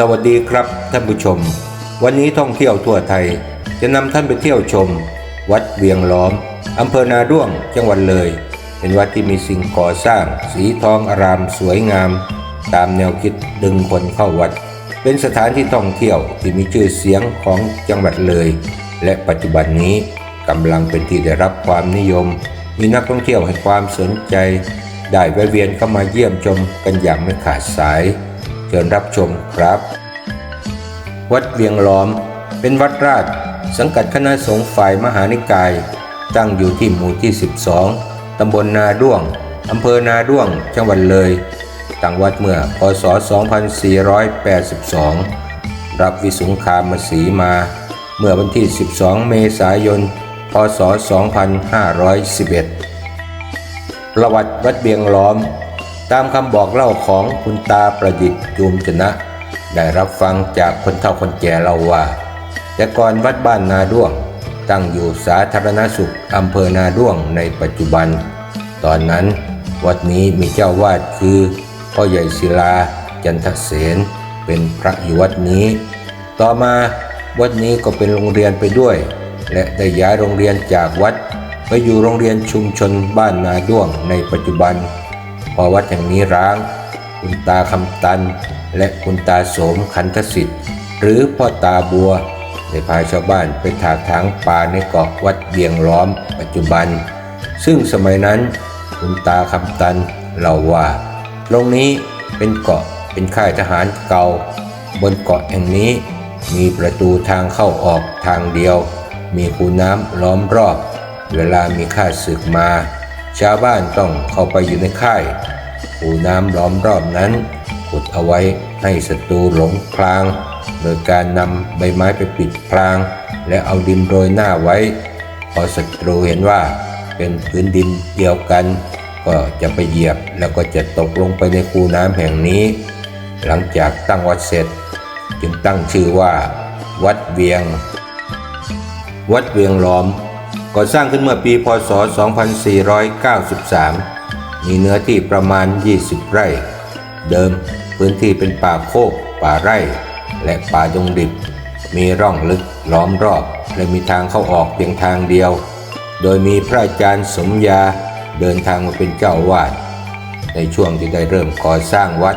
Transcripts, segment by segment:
สวัสดีครับท่านผู้ชม วันนี้ท่องเที่ยวทั่วไทย จะนำท่านไปเที่ยวชม วัดเวียงล้อมอำเภอนาด้วงจังหวัดเลย เป็นวัดที่มีสิ่งก่อสร้าง สีทองอารามสวยงาม ตามแนวคิดดึงคนเข้าวัด เป็นสถานที่ท่องเที่ยวที่มีชื่อเสียงของจังหวัดเลย และปัจจุบันนี้กำลังเป็นที่ได้รับความนิยม มีนักท่องเที่ยวให้ความสนใจ ได้แวะเวียนเข้ามาเยี่ยมชมกันอย่างไม่ขาดสาย เชิญรับชมครับ วัดเวียงล้อม เป็นวัดราช สังกัดคณะสงฆ์ฝ่ายมหานิกาย ตั้งอยู่ที่หมู่ที่ 12 ตำบลนาด้วง อำเภอนาด้วง จังหวัดเลย ตั้งวัดเมื่อพศ 2482 รับวิสุงคามสีมา เมื่อวันที่ 12 เมษายน พศ 2511 ประวัติวัดเบียงล้อม ตามคำบอกเล่าของคุณตาประดิษฐ์จูมชนะ ได้รับฟังจากคนเฒ่าคนแก่เล่าว่า แต่ก่อนวัดบ้านนาด้วง ตั้งอยู่สาธารณสุขอำเภอนาด้วงในปัจจุบัน ตอนนั้น วัดนี้มีเจ้าวาดคือพ่อใหญ่ศิลา จันทเสนเป็นพระอยู่วัดนี้ ต่อมาวัดนี้ก็เป็นโรงเรียนไปด้วย และได้ย้ายโรงเรียนจากวัด ไปอยู่โรงเรียนชุมชนบ้านนาด้วงในปัจจุบัน พอวัดแห่งนี้ร้าง คุณตาคำตัน และคุณตาโสมขันธสิทธิ์ หรือพ่อตาบัวได้พาชาวบ้านไปถากถางป่าในเกาะวัดเวียงล้อมปัจจุบัน ซึ่งสมัยนั้นคุณตาคำตันเล่าว่า ตรงนี้เป็นเกาะเป็นค่ายทหารเก่า บนเกาะแห่งนี้มีประตูทางเข้าออกทางเดียว มีคูน้ำล้อมรอบ เวลามีข้าศึกมา ชาวบ้านต้องเข้าไปอยู่ในค่ายคูน้ำล้อมรอบนั้นขุดเอาไว้ให้ศัตรูหลงพราง โดยการนำใบไม้ไปปิดพราง และเอาดินโรยหน้าไว้ พอศัตรูเห็นว่าเป็นพื้นดินเดียวกัน ก็จะไปเหยียบแล้วก็จะตกลงไปในคูน้ำแห่งนี้ หลังจากตั้งวัดเสร็จ จึงตั้งชื่อว่า วัดเวียง วัดเวียงล้อม ก่อสร้างขึ้นเมื่อปีพศ 2493 มีเนื้อที่ประมาณ 20 ไร่ เดิมพื้นที่เป็นป่าโคก ป่าไร่ และป่าดงดิบ มีร่องลึกล้อมรอบ และมีทางเข้าออกเพียงทางเดียว โดยมีพระอาจารย์สมยาเดินทางมาเป็นเจ้าวาด ในช่วงที่ได้เริ่มก่อสร้างวัด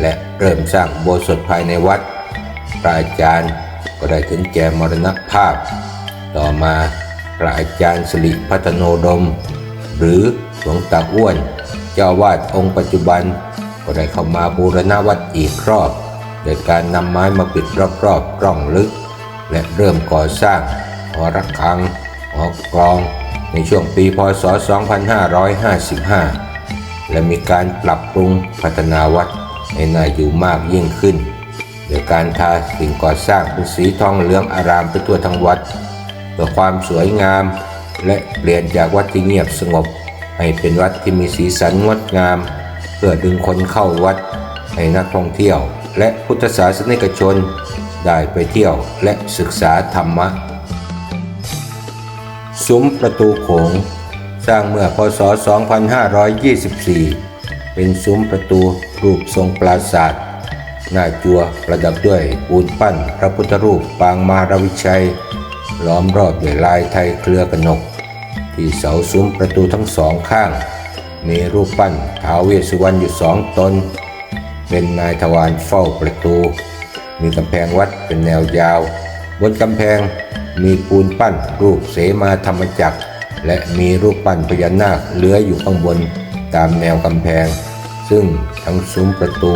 และเริ่มสร้างโบสถ์ภายในวัด พระอาจารย์ก็ได้ถึงแก่มรณภาพ ต่อมา พระอาจารย์สิริพัฒโนดม หรือหลวงตาอ้วน เจ้าวาดองค์ปัจจุบัน ก็ได้เข้ามาบูรณวัดอีกรอบ โดยการนำไม้มาปิดรอบๆร่องลึก และเริ่มก่อสร้างหอระฆังหอกลอง ในช่วงปีพศ 2555 และมีการปรับปรุงพัฒนาวัดให้น่าอยู่มากยิ่งขึ้นโดยการทาสิ่งก่อสร้างเป็นสีทองเหลืองอารามไปทั่วทั้งวัด พื่อความสวยงาม และเปลี่ยนจากวัดที่เงียบสงบ ให้เป็นวัดที่มีสีสันงดงาม เพื่อดึงคนเข้าวัด ให้นักท่องเที่ยว และพุทธศาสนิกชน ได้ไปเที่ยวและศึกษาธรรมะซุ้มประตูโขง สร้างเมื่อพศ 2524 เป็นซุ้มประตูรูปทรงปราสาทหน้าจัวประดับด้วยปูนปั้นพระพุทธรูปปางมารวิชัย ล้อมรอบด้วยลายไทยเครือกนก ที่เสาซุ้มประตูทั้งสองข้าง มีรูปปั้นท้าวเวสสุวรรณอยู่สองตน เป็นนายทวารเฝ้าประตู มีกำแพงวัดเป็นแนวยาว บนกำแพงมีปูนปั้นรูปเสมาธรรมจักร และมีรูปปั้นพญานาคเลื้อยอยู่ข้างบนตามแนวกำแพง ซึ่งทั้งซุ้มประตู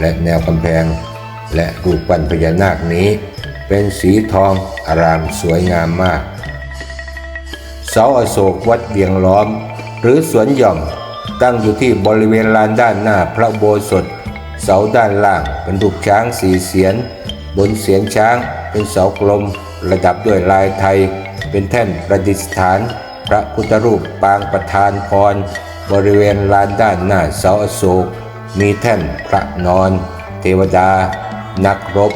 และแนวกำแพง และรูปปั้นพญานาคนี้ เป็นสีทองอารามสวยงามมาก เสาอโศกวัดเวียงล้อม หรือสวนหย่อมตั้งอยู่ที่บริเวณลานด้านหน้าพระโบสถ เสาด้านล่างเป็นรูปช้างสีเสียน บนเสียนช้างเป็นเสากลมระดับด้วยลายไทย เป็นแท่นประดิษฐาน พระพุทธรูปปางประธานพร บริเวณลานด้านหน้าเสาอโศก มีแท่นพระนอน เทวดา นักรบ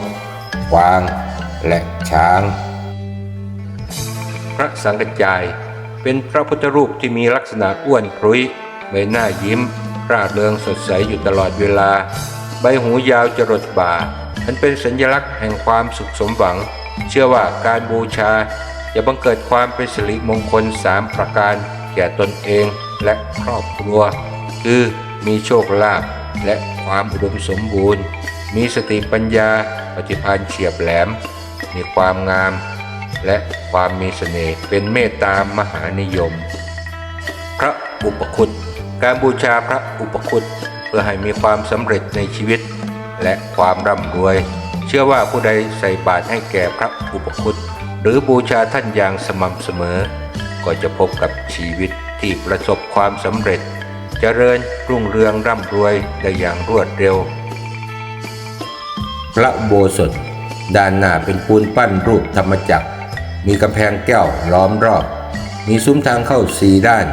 กวาง และช้าง พระสังกัจายเป็นพระพุทธรูปที่มีลักษณะอ้วนครุยใบหน้ายิ้มร่าเริงสดใสอยู่ตลอดเวลา ใบหูยาวจรดบ่ามันเป็นสัญลักษณ์แห่งความสุขสมหวัง เชื่อว่าการบูชาจะบังเกิดความเป็นสิริมงคลสามประการ แก่ตนเองและครอบครัว คือมีโชคลาภและความอุดมสมบูรณ์ มีสติปัญญาปฏิภาณเฉียบแหลม มีความงาม และความมีเสน่ห์เป็นเมตตามหานิยม พระอุปคุตการบูชาพระอุปคุตเพื่อให้มีความสำเร็จในชีวิต และความร่ำรวย เชื่อว่าผู้ใดใส่บาตรให้แก่พระอุปคุตหรือบูชาท่านอย่างสม่ำเสมอ ก็จะพบกับชีวิตที่ประสบความสำเร็จเจริญรุ่งเรืองร่ำรวยได้อย่างรวดเร็ว พระโบสถ ด้านหน้าเป็นปูนปั้นรูปธรรมจักร มีกำแพงแก้วล้อมรอบ มีซุ้มทางเข้าสี่ด้าน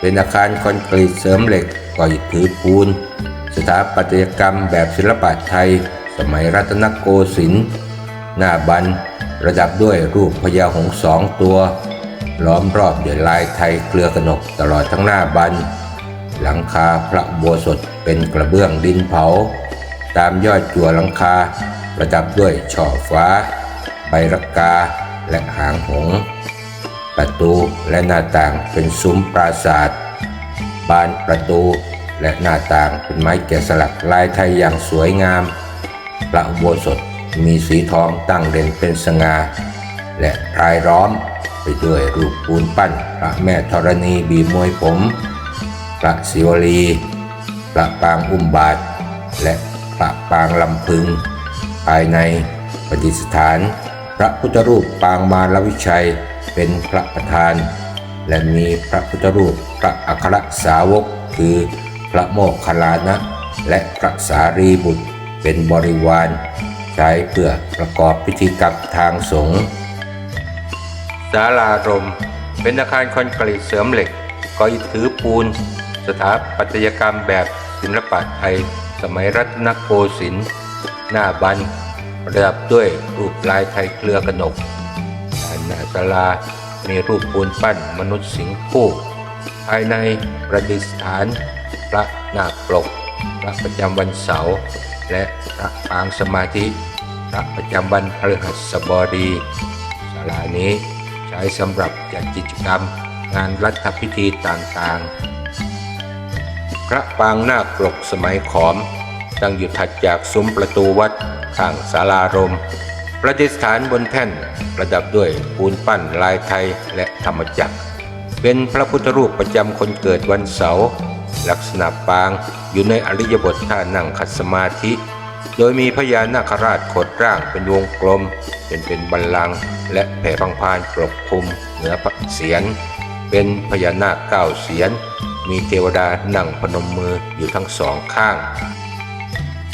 เป็นอาคารคอนกรีตเสริมเหล็กก่ออิฐถือปูน สถาปัตยกรรมแบบศิลปะไทย สมัยรัตนโกสินทร์หน้าบันระดับด้วยรูปพญาหงส์สองตัว ล้อมรอบด้วยลายไทยเครือกนกตลอดทั้งหน้าบันหลังคาพระอุโบสถเป็นกระเบื้องดินเผา ตามยอดจั่วหลังคา ประดับด้วยช่อฟ้า ใบรักกาและหางหง ประตูและหน้าต่างเป็นซุ้มปราสาทบานประตูและหน้าต่างเป็นไม้แกะสลักลายไทยอย่างสวยงาม พระอุโบสถมีสีทองตั้งเด่นเป็นสง่าและรายล้อมไปด้วยรูปปูนปั้น พระแม่ธรณีบีมวยผม พระศิวลี พระปางอุ้มบาท และพระปางลำพึง ภายในประดิษฐาน พระพุทธรูปปางมารวิชัยเป็นพระประธาน และมีพระพุทธรูปพระอัครสาวก คือพระโมคคัลลานะและพระสารีบุตรเป็นบริวาร ใช้เพื่อประกอบพิธีกรรมทางสงฆ์ศาลารม เป็นอาคารคอนกรีตเสริมเหล็กก่ออิฐถือปูน สถาปัตยกรรมแบบศิลปะไทย สมัยรัตนโกสินทร์ หน้าบันประดับด้วยรูปลายไทยเครือกนกด้านหน้าศาลามีรูปปูนปั้นมนุษย์สิงคู่ ภายในประดิษฐาน พระนาคปลก พระประจำวันเสาร์และพระปางสมาธิ พระประจำวันพฤหัสบดีศาลานี้ใช้สำหรับจัดกิจกรรมงานรัฐพิธีต่างๆ พระปางนาคปลกสมัยขอม ตั้งอยู่ถัดจากซุ้มประตูวัดข้างศาลารมประดิษฐานบนแท่นประดับด้วยปูนปั้นลายไทยและธรรมจักร เป็นพระพุทธรูปประจำคนเกิดวันเสาร์ลักษณะปางอยู่ในอริยบทท่านั่งขัดสมาธิ โดยมีพญานาคราชขดร่างเป็นวงกลมเป็นเป็นบัลลังก์และแผ่พังพานปกคลุมเหนือพระเศียรเป็นพญานาคเก้าเสียนมีเทวดานั่งพนมมืออยู่ทั้งสองข้าง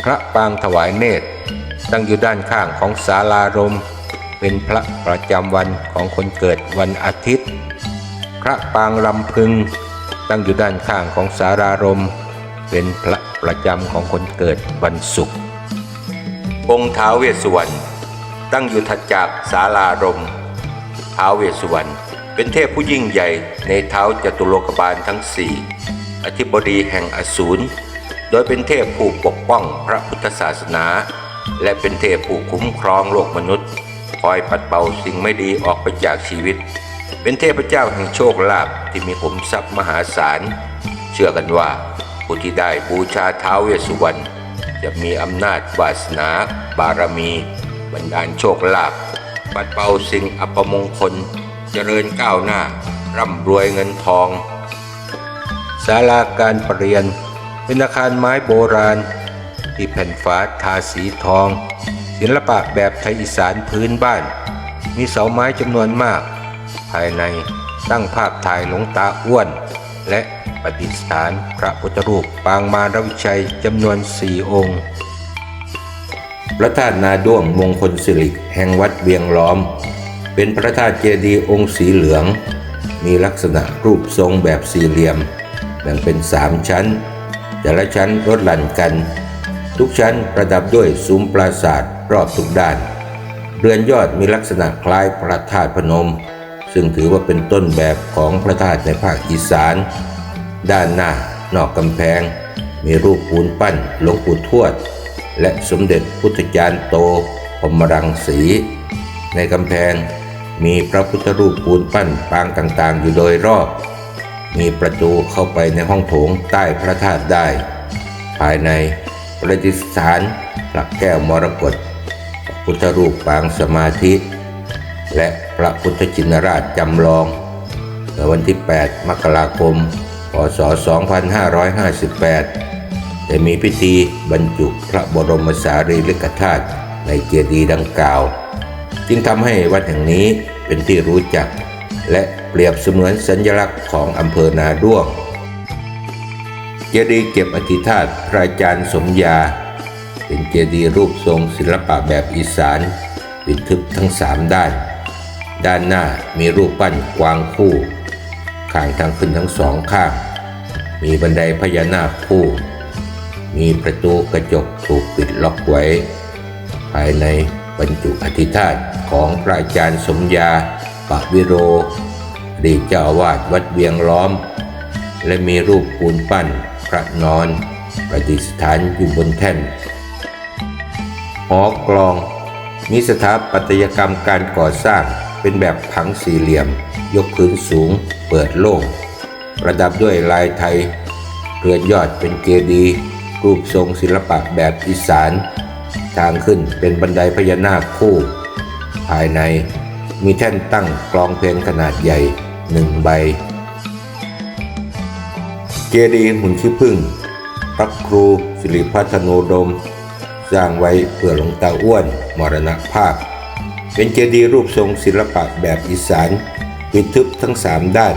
พระปางถวายเนตรตั้งอยู่ด้านข้างของศาลารม เป็นพระประจำวันของคนเกิดวันอาทิตย์ พระปางลำพึง ตั้งอยู่ด้านข้างของสารารม เป็นพระประจำของคนเกิดวันศุกร์องค์ท้าวเวสสุวรรณตั้งอยู่ถัดจากสารารมท้าวเวสสุวรรณเป็นเทพผู้ยิ่งใหญ่ในเท้าจตุโลกบาลทั้งสี่อธิบดีแห่งอสูร โดยเป็นเทพผู้ปกป้องพระพุทธศาสนา และเป็นเทพผู้คุ้มครองโลกมนุษย์ คอยปัดเป่าสิ่งไม่ดีออกไปจากชีวิต เป็นเทพเจ้าแห่งโชคลาภที่มีขุมทรัพย์มหาศาล เชื่อกันว่าผู้ที่ได้บูชาท้าวเวสสุวรรณจะมีอำนาจวาสนา บารมีบันดาลโชคลาภปัดเป่าสิ่งอัปมงคล เจริญก้าวหน้า ร่ำรวยเงินทองศาลาการประเรียน เป็นอาคารไม้โบราณ ที่แผ่นฝาทาสีทอง ศิลปะแบบไทยอีสานพื้นบ้าน มีเสาไม้จำนวนมาก ภายในตั้งภาพถ่ายหลวงตาอ้วน และประดิษฐานพระพุทธรูปปางมารวิชัยจำนวนสี่องค์พระธาตุนาด้วงมงคลสิริแห่งวัดเวียงล้อม เป็นพระธาตุเจดีย์องค์สีเหลือง มีลักษณะรูปทรงแบบสี่เหลี่ยม แบ่งเป็นสามชั้น แต่ละชั้นลดหลั่นกัน ทุกชั้นประดับด้วยซุ้มปราสาทรอบทุกด้าน เรือนยอดมีลักษณะคล้ายพระธาตุพนม ซึ่งถือว่าเป็นต้นแบบของพระธาตุในภาคอีสาน ด้านหน้านอกกำแพง มีรูปปูนปั้นหลวงปู่ทวด และสมเด็จพุทธจารย์โตพมรังสี ในกำแพงมีพระพุทธรูปปูนปั้นปางต่างๆ อยู่โดยรอบ มีประตูเข้าไปในห้องโถงใต้พระธาตุได้ ภายในประดิษฐานพระแก้วมรกตพุทธรูปปางสมาธิ และพระพุทธจินราชจำลองเมื่อวันที่ 8 มกราคม พศ 2558 ได้มีพิธีบรรจุพระบรมสารีริกธาตุในเจดีย์ดังกล่าว จึงทำให้วัดแห่งนี้เป็นที่รู้จักและ เปรียบเสมือนสัญลักษณ์ของอำเภอนาด้วงเจดีย์เก็บอธิธาตุพระอาจารย์สมยา เป็นเจดีย์รูปทรงศิลปะแบบอีสานปิดทึบทั้งสามด้าน ด้านหน้ามีรูปปั้นกวางคู่ ข้างทางขึ้นทั้งสองข้าง มีบันไดพญานาคคู่ มีประตูกระจกถูกปิดล็อกไว้ ภายในบรรจุอธิธาตุของพระอาจารย์สมยาปะวิโร ดีตเจ้าอาวาสวัดเวียงล้อม และมีรูปปูนปั้นพระนอน ประดิษฐานอยู่บนแท่นหอกลอง มีสถาปัตยกรรมการก่อสร้างเป็นแบบผังสี่เหลี่ยม ยกพื้นสูงเปิดโล่งประดับด้วยลายไทยเรือนยอดเป็นเจดีย์รูปทรงศิลปะแบบอีสาน ทางขึ้นเป็นบันไดพญานาคคู่ ภายในมีแท่นตั้งกลองเพลงขนาดใหญ่ หนึ่งใบ เจดีย์หุ่นขี้ผึ้งพระครูสิริพัฒโนดม สร้างไว้เพื่อหลวงตาอ้วนมรณภาพ เป็นเจดีย์รูปทรงศิลปะแบบอีสานปิดทึบทั้งสามด้าน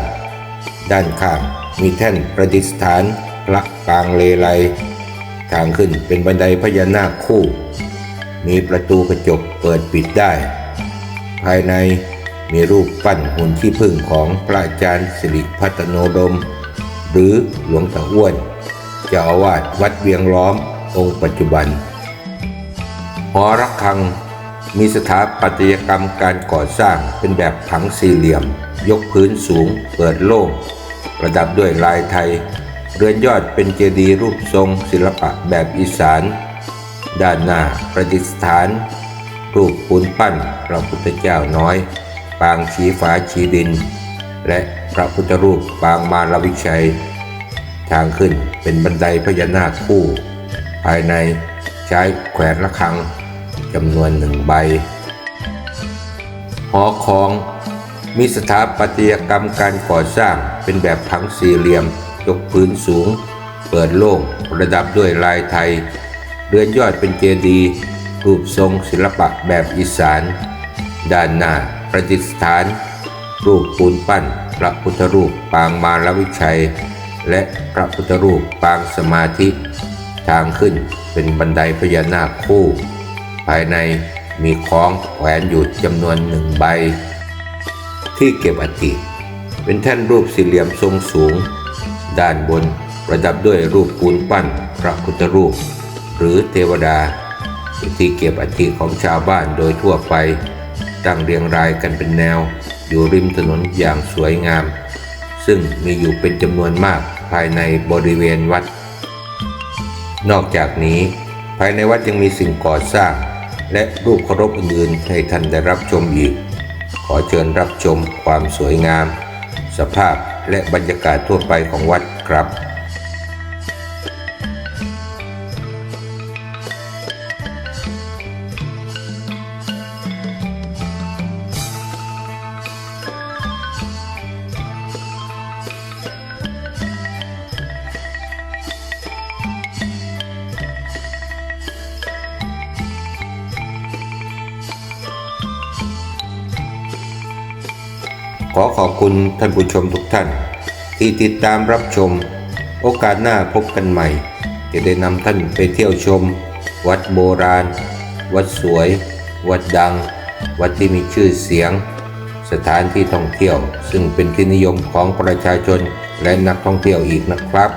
ด้านข้างมีแท่นประดิษฐานพระปางเลไลทางขึ้นเป็นบันไดพญานาคคู่ มีประตูกระจกเปิดปิดได้ ภายใน มีรูปปั้นหุ่นขี้ผึ้งของพระอาจารย์สิริพัฒโนดม หรือหลวงตาอ้วนเจ้าอาวาสวัดเวียงล้อมองค์ปัจจุบันหอระฆังมีสถาปัตยกรรมการก่อสร้างเป็นแบบผังสี่เหลี่ยม ยกพื้นสูงเปิดโล่งประดับด้วยลายไทย เรือนยอดเป็นเจดีย์รูปทรงศิลปะแบบอีสาน ด้านหน้าประดิษฐาน รูปปูนปั้นพระพุทธเจ้าน้อย ปางชี้ฟ้าชี้ดิน และพระพุทธรูปปางมารวิชัย ทางขึ้นเป็นบันไดพญานาคคู่ ภายในใช้แขวนระฆังจำนวนหนึ่งใบ หอคองมีสถาปัตยกรรมการก่อสร้างเป็นแบบผังสี่เหลี่ยม ยกพื้นสูง เปิดโล่งประดับด้วยลายไทย เรือนยอดเป็นเจดีย์รูปทรงศิลปะแบบอีสาน ด้านหน้า ประดิษฐาน รูปปูนปั้น พระพุทธรูปปางมารวิชัย และพระพุทธรูปปางสมาธิ ทางขึ้นเป็นบันไดพญานาคคู่ ภายในมีคล้องแขวนอยู่จำนวนหนึ่งใบ ที่เก็บอัฐิเป็นแท่นรูปสี่เหลี่ยมทรงสูง ด้านบนประดับด้วยรูปปูนปั้น พระพุทธรูป หรือเทวดาที่เก็บอัฐิของชาวบ้านโดยทั่วไป ตั้งเรียงรายกันเป็นแนว อยู่ริมถนนอย่างสวยงาม ซึ่งมีอยู่เป็นจำนวนมากภายในบริเวณวัด นอกจากนี้ ภายในวัดยังมีสิ่งก่อสร้าง และรูปเคารพอื่นๆให้ท่านได้รับชมอีก ขอเชิญรับชมความสวยงาม สภาพและบรรยากาศทั่วไปของวัดครับ ขอขอบคุณท่านผู้ชมทุกท่าน ที่ติดตามรับชม โอกาสหน้าพบกันใหม่ จะได้นำท่านไปเที่ยวชม วัดโบราณ วัดสวย วัดดัง วัดที่มีชื่อเสียง สถานที่ท่องเที่ยว ซึ่งเป็นที่นิยมของประชาชนและนักท่องเที่ยวอีกนะครับ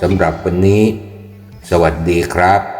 สำหรับวันนี้ สวัสดีครับ